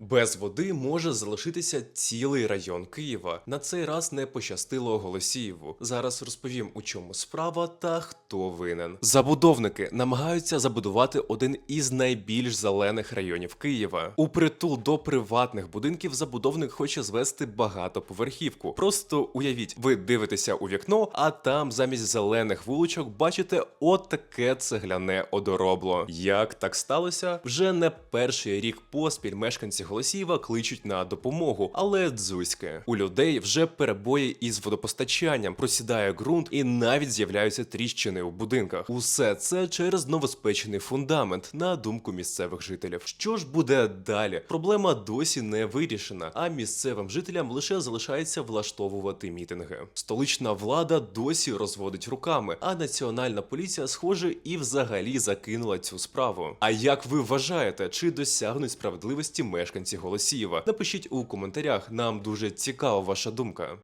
Без води може залишитися цілий район Києва. На цей раз не пощастило Голосіїву. Зараз розповім, у чому справа та хто винен. Забудовники намагаються забудувати один із найбільш зелених районів Києва. У притул до приватних будинків забудовник хоче звести багатоповерхівку. Просто уявіть, ви дивитеся у вікно, а там замість зелених вуличок бачите от таке цегляне одоробло. Як так сталося? Вже не перший рік поспіль мешканці Голосіїва кличуть на допомогу, але дзузьки. У людей вже перебої із водопостачанням, просідає ґрунт і навіть з'являються тріщини у будинках. Усе це через новоспечений фундамент, на думку місцевих жителів. Що ж буде далі? Проблема досі не вирішена, а місцевим жителям лише залишається влаштовувати мітинги. Столична влада досі розводить руками, а національна поліція, схоже, і взагалі закинула цю справу. А як ви вважаєте, чи досягнуть справедливості мешканці Голосіїва? Напишіть у коментарях, нам дуже цікава ваша думка.